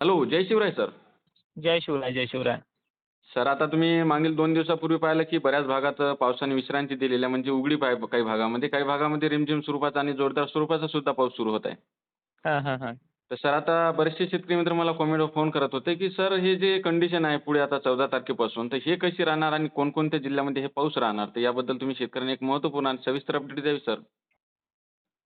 Hello Jai Shivray sir Jai Shivray Jai Shivray. Sir आता तुम्ही मागील दोन दिवसापूर्वी पाहिलं की बऱ्याच भागात पावसाने विश्रांती दिलेली आहे म्हणजे उघडीप आहे काही भागामध्ये. काही भागामध्ये रिमझिम स्वरूपाचा आणि जोरदार स्वरूपाचा सुद्धा पाऊस सुरू होत आहे. हां हां हां. तर सर आता बरेचसे शेतकरी मित्र मला कॉमेंटवर फोन करत होते की सर हे जे कंडिशन आहे पुढे आता चौदा तारखेपासून तर हे कशी राहणार आणि कोणकोणत्या जिल्ह्यामध्ये हे पाऊस राहणार? तर याबद्दल तुम्ही शेतकऱ्यांनी एक महत्त्वपूर्ण आणि सविस्तर अपडेट द्यावी सर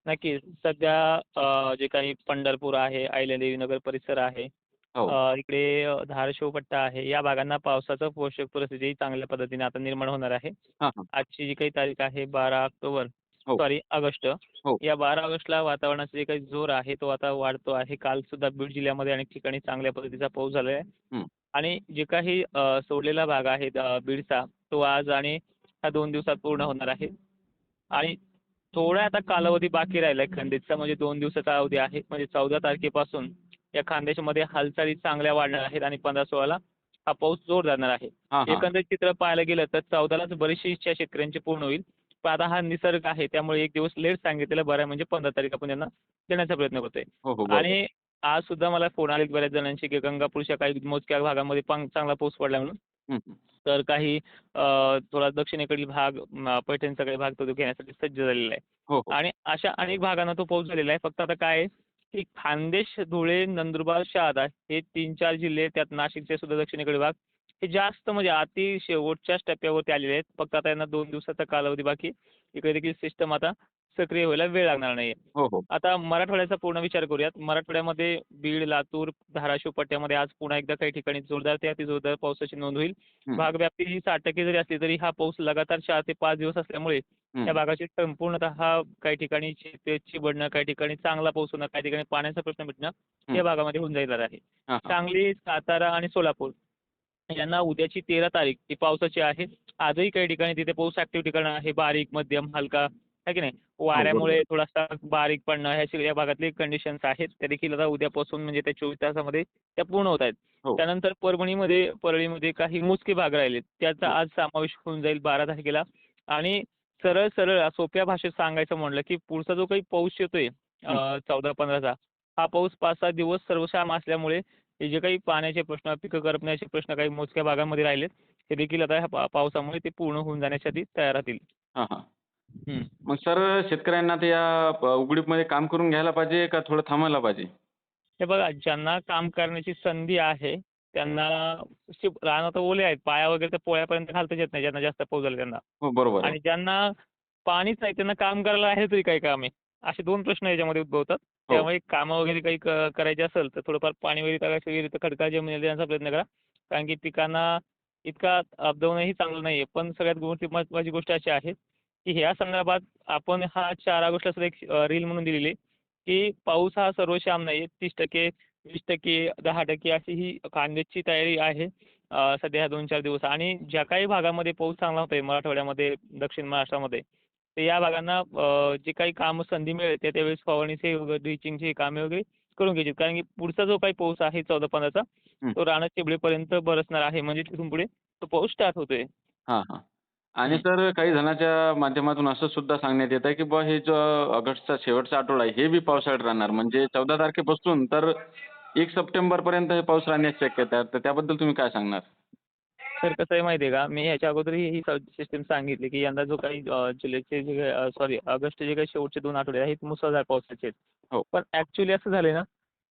नक्कीच. सध्या जे काही पंढरपूर आहे अहिल्यादेवी नगर परिसर आहे हो. अ, इकडे अ, धाराशिव पट्टा आहे. या भागांना पावसाचं पोषक परिस्थिती चांगल्या पद्धतीने आता निर्माण होणार आहे. हां हां. आजची जी काही तारीख आहे बारा ऑक्टोबर हो. Sorry August. हो. या बारा ऑगस्टला वातावरणाचा जे काही जोर आहे तो आता वाढतो आहे. काल सुद्धा बीड जिल्ह्यामध्ये अनेक ठिकाणी चांगल्या पद्धतीचा पाऊस झाला आहे. हं. आणि जे काही अ, सोडलेला भाग आहे अ, बीडचा तो आज आणि ह्या दोन दिवसात पूर्ण होणार आहे. आणि थोडा आता कालावधी बाकी राहिला आहे खंडीतचा म्हणजे दोन दिवसाचा अवधी आहे. म्हणजे चौदा तारखेपासून या खानदेशमध्ये हालचाली चांगल्या वाढणार आहेत आणि पंधरा सोळाला हा पाऊस जोर धरणार आहे. एकंदरीत चित्र पाहायला गेलं तर चौदालाच बरीचशी इच्छा शेतकऱ्यांची पूर्ण होईल. पण आता हा निसर्ग आहे त्यामुळे एक दिवस लेट सांगितलेलं बरं आहे म्हणजे पंधरा तारीख आपण त्यांना देण्याचा प्रयत्न करतोय. हो हो. आणि आज सुद्धा मला फोन आले बऱ्याच जणांशी की गंगापूरच्या काही मोजक्या भागामध्ये चांगला पाऊस पडला म्हणून. तर काही थोडा दक्षिणेकडील भाग पैठणचा काही भाग तो घेण्यासाठी सज्ज झालेला आहे. हो आणि अशा अनेक भागांना तो पाऊस झालेला आहे. फक्त आता काय ठीक खान्देश खानदेश धुळे नंदुरबार शहादा हे तीन चार जिल्हे त्यात नाशिकचे सुद्धा दक्षिणेकडील भाग. हे जास्त म्हणजे अति शेवटच्याच टप्प्यावरती आलेले आहेत. फक्त आता यांना दोन दिवसाचा कालावधी बाकी इकडे देखील सिस्टम आता सक्रिय व्हायला वेळ लागणार नाही हो हो. आता मराठवाड्याचा पूर्ण विचार करूयात. मराठवाड्यामध्ये बीड लातूर धाराशिव पट्ट्यामध्ये आज पुन्हा एकदा काही ठिकाणी जोरदार ते अति जोरदार पावसाची नोंद होईल. भागव्याप्ती ही साठ टक्के जरी असली तरी हा पाऊस लगातार चार ते पाच दिवस असल्यामुळे हं. या भागाची संपूर्णतः काही ठिकाणी चिबडणं काही ठिकाणी चांगला पाऊस होणं काही ठिकाणी पाण्याचा प्रश्न मिटणं हं. या भागामध्ये होऊन जाणार आहे. सांगली सातारा आणि सोलापूर यांना उद्याची तेरा तारीख ही पावसाची आहे. आजही काही ठिकाणी तिथे पाऊस ऍक्टिव्ह ठिकाण आहे. बारीक मध्यम हलका आहे की नाही वाऱ्यामुळे थोडासा बारीक पडणं ह्या सगळ्या भागातले कंडिशन्स आहेत त्या देखील आता उद्यापासून म्हणजे त्या चोवीस तासामध्ये त्या पूर्ण होत आहेत हो. त्यानंतर परभणीमध्ये परळीमध्ये काही मोजके भाग राहिलेत त्याचा हो. आज समावेश होऊन जाईल बारा तारखेला आणि सरळ सरळ सोप्या भाषेत सांगायचं म्हणलं की पुढचा जो काही पाऊस येतोय चौदा पंधराचा हा पाऊस पाच सात दिवस सर्वसाम असल्यामुळे हे जे काही पाण्याचे प्रश्न पिकं करपण्याचे प्रश्न काही मोजक्या भागामध्ये राहिलेत हे देखील आता ह्या पावसामुळे ते पूर्ण होऊन जाण्यासाठी तयार राहतील हां हां. मग सर शेतकऱ्यांना ते या उघडीपमध्ये काम करून घ्यायला पाहिजे का थोडं थांबायला पाहिजे? हे बघा ज्यांना काम करण्याची संधी आहे त्यांना रानं तर ओले आहेत पाया वगैरे तर पोळ्यापर्यंत घालताच येत नाही ज्यांना जास्त पाऊस झाला त्यांना. हो बरोबर. आणि ज्यांना पाणीच नाही त्यांना काम करायला आहे तरी काही काम. आहे असे दोन प्रश्न याच्यामध्ये उद्भवतात. हो. त्यामुळे कामं वगैरे काही करायचे असेल तर थोडंफार पाणी वगैरे तर खडकाळ जमिनीला देण्याचा प्रयत्न करा. कारण की पिकांना इतका अपदवणंही चांगलं नाही आहे पण सगळ्यात गोष्टी महत्त्वाची गोष्ट अशी आहे की ह्या संदर्भात आपण हा चार ऑगस्टला सुद्धा एक रील म्हणून दिलेली की पाऊस हा सर्वश्याम नाही तीस टक्के वीस टक्के दहा टक्के अशी ही कांद्याची तयारी आहे सध्या ह्या दोन चार दिवस. आणि ज्या काही भागामध्ये पाऊस चांगला होतोय मराठवाड्यामध्ये दक्षिण महाराष्ट्रामध्ये तर या भागांना जे काही काम संधी मिळेल त्या त्यावेळेस फवारणीचे ड्रिचिंगचे कामे वगैरे करून घ्यायची. कारण की पुढचा जो काही पाऊस आहे चौदा पंधराचा. तो राणा चिबळेपर्यंत बरसणार आहे. म्हणजे तिथून पुढे तो पाऊस स्टार्ट होतोय. हां हां. आणि हं. सर काही जणांच्या माध्यमातून असं सुद्धा सांगण्यात येत आहे की बुवा हे जो ऑगस्टचा शेवटचा आठवडा आहे हे बी पावसाळ्यात राहणार. म्हणजे चौदा तारखेपासून तर एक सप्टेंबरपर्यंत हे पाऊस राहण्याची शक्यता आहे. तर त्याबद्दल तुम्ही काय सांगणार? तर कसं आहे माहिती आहे का? मी ह्याच्या अगोदरही ही सिस्टीम सांगितली की यंदा जो काही अं, जुलैचे जे सॉरी ऑगस्टचे जे काही शेवटचे दोन आठवडे आहेत मुसळधार पावसाचे आहेत. हो. पण ॲक्च्युली असं झालंय ना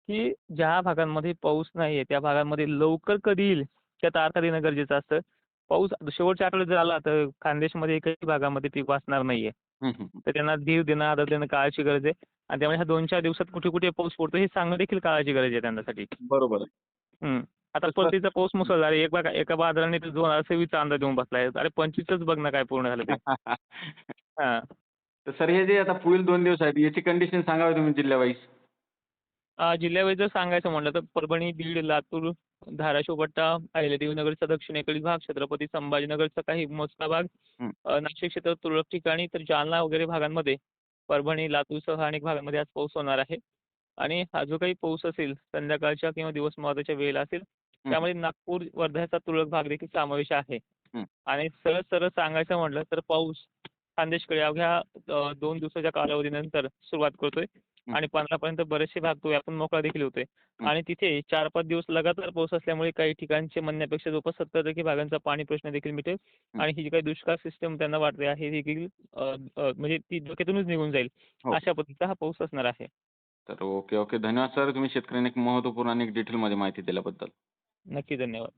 की ज्या भागांमध्ये पाऊस नाही आहे त्या भागांमध्ये लवकर कधी येईल त्या तारखा देणं गरजेचं असतं पाऊस शेवटच्या आठवड्यात जर आला तर खानदेशमध्ये एकही भागामध्ये पीक वाचणार नाही आहे हं. तर त्यांना धीर देणं आदर देणं काळाची गरज आहे. आणि त्यामुळे ह्या दोन चार दिवसात कुठे कुठे पाऊस पडतो हे सांगणं देखील काळाची गरज आहे त्यांच्यासाठी. बरोबर. आता परतीचा पाऊस मुसळधार. एक बघा एका बाजाराने दोन हजार सव्वीसचा अंदाज देऊन बसलाय. अरे पंचवीसच बघ ना काय पूर्ण झालं ते. हा. तर सर हे जे आता पुढील दोन दिवस आहेत याची कंडिशन सांगावी तुम्ही जिल्हा वाईज अं, जिल्ह्यावाईज जर सांगायचं म्हटलं तर परभणी बीड लातूर धाराशिव पट्टा अहिल्यादेवी नगरचा दक्षिणेकडील भाग छत्रपती संभाजीनगरचा काही मोजका भाग. नाशिक क्षेत्र तुरळक ठिकाणी तर जालना वगैरे भागांमध्ये परभणी लातूरसह अनेक भागांमध्ये आज पाऊस होणार आहे. आणि हा जो काही पाऊस असेल संध्याकाळच्या किंवा दिवस मधाच्या वेळेला असेल त्यामध्ये नागपूर वर्ध्याचा तुरळक भाग देखील समावेश आहे. आणि सरळ सरळ सांगायचं म्हटलं तर पाऊस खानदेशकडे अवघ्या दोन दिवसाच्या कालावधीनंतर सुरुवात करतोय. आणि पंधरापर्यंत बरेचसे भाग तो व्यापून मोकळा देखील होतोय. आणि तिथे चार पाच दिवस लगातार पाऊस असल्यामुळे काही ठिकाणचे म्हणण्यापेक्षा जवळपास सत्तर टक्के भागांचा पाणी प्रश्न देखील मिटेल. आणि ही जी काही दुष्काळ सिस्टम त्यांना वाटते आहे ही देखील म्हणजे ती डोक्यातूनच निघून जाईल. हो. अशा पद्धतीचा हा पाऊस असणार आहे. तर ओके ओके. धन्यवाद सर. तुम्ही शेतकऱ्यांना एक महत्त्वपूर्ण आणि डिटेलमध्ये माहिती दिल्याबद्दल. नक्की धन्यवाद.